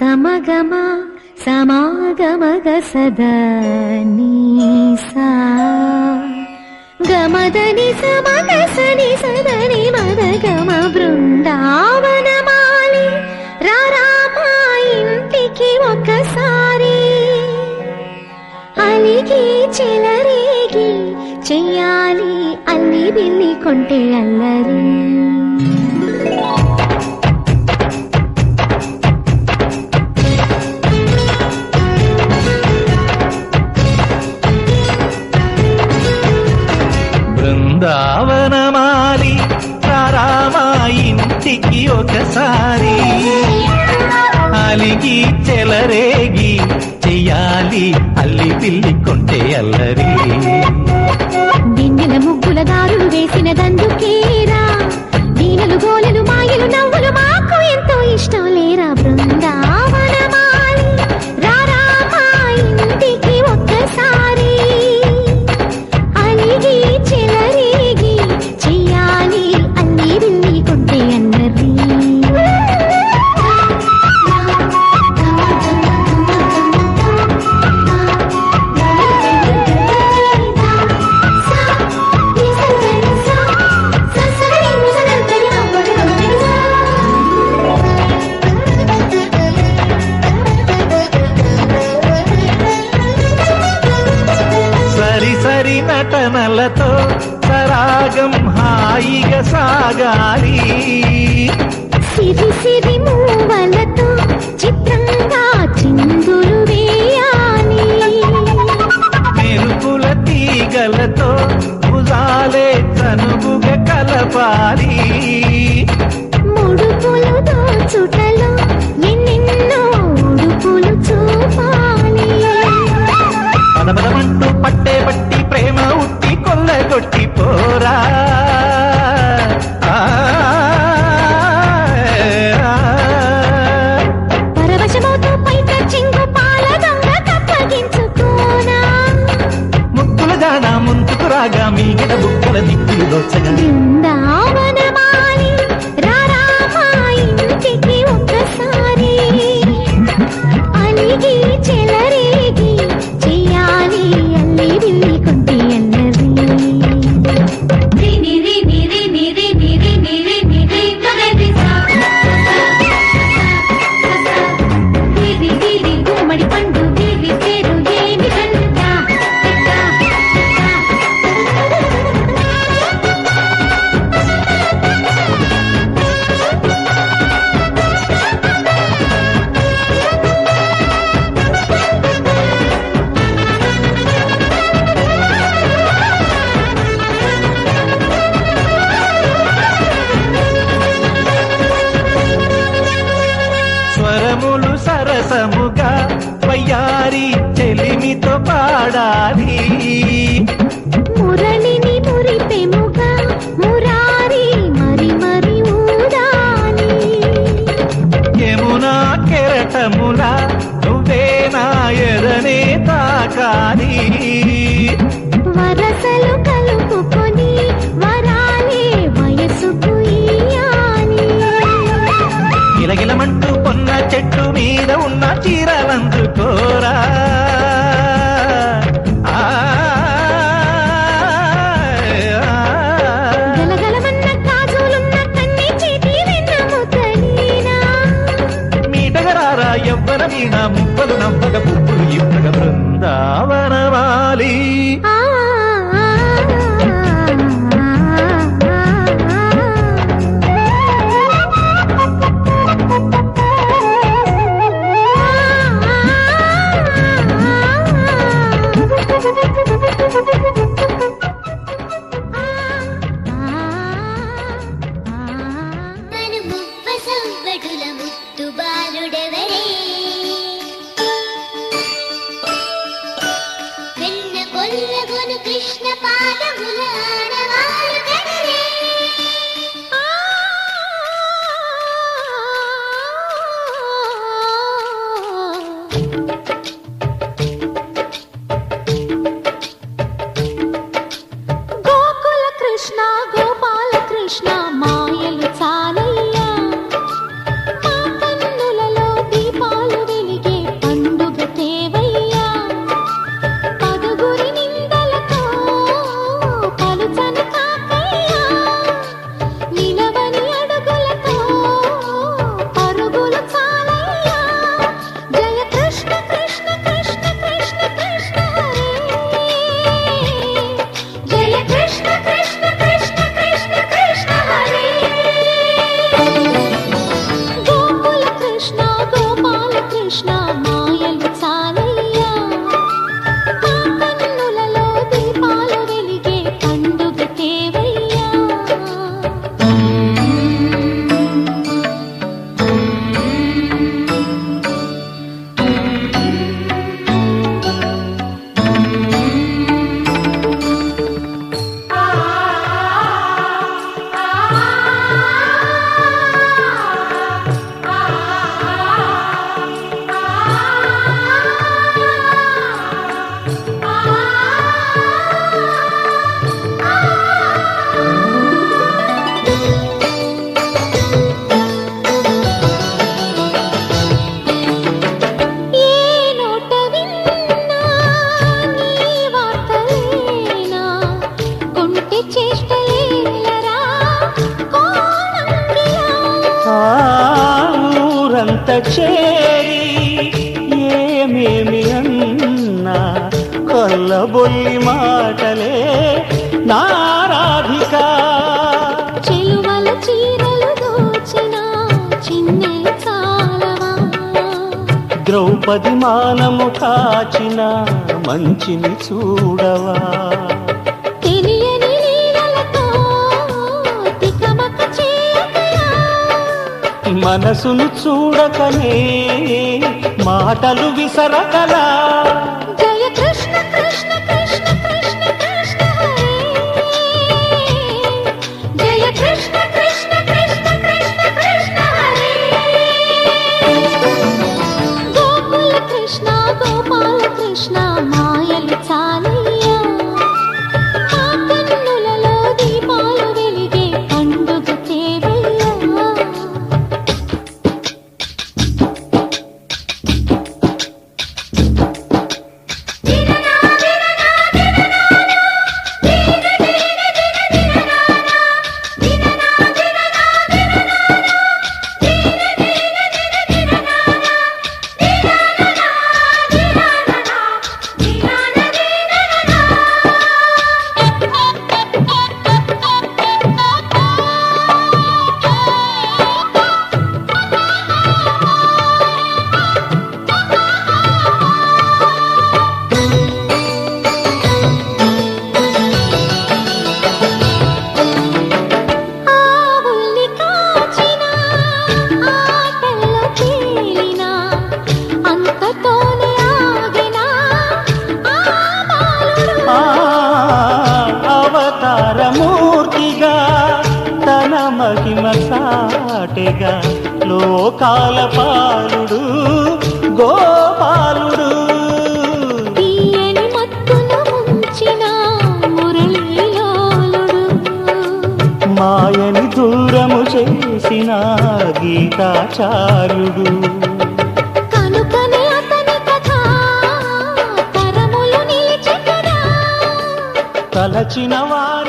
సమగమ సమాగమగ సదా నీసా. గమదని సమగ సని సదని మదగమ బృందావనమాలి అల్లి బిల్లి కొంటే అల్లరి. బృందావనమాలి రారామా ఇంటికి ఒకసారి. అలిగి చెలరేగి చెయ్యాలి అల్లి పిల్లి కొంటే అల్లరి. చేసినదందుకు సరి నటనలతో సరాగం హాయిగా సాగాలి. సిరి సిరి మూవలతో చిత్రంగా చిందులు వేయాలి. మెరుపుల తీగలతో భుజాలే చనువుగా కలపాలి. ముడుపులు దోచుటలో ఎన్నెన్నో ఉడుపులు చూపాలి. పదపదమంటూ ప్రేమ ఉట్టి కొల్లగొట్టి పోరా. వయ్యారి చెలిమితో పాడాలి. మురళిని మురిపెముగా మురారి మరి మరి ఊదాలి. యమునా కెరటముల నువ్వే నా ఎదనే తాకాలి. మీన ముప్పలు నవ్వగ పువ్వులు ఇవ్వగ బృందావనవాలి ఊరంత చేరి ఏమేమి అన్నా కొల్లబొల్లి మాటలే నారాధిక. ద్రౌపది మానము కాచిన మంచిని చూడవా. మనసును చూడకనే మాటలు విసరకలా. జయ కృష్ణ కృష్ణ తండ్రిగా లోకాల పాలుడు గోపాలుడు. మాయని దూరము చేసిన గీతాచార్యుడు. తలచిన వారు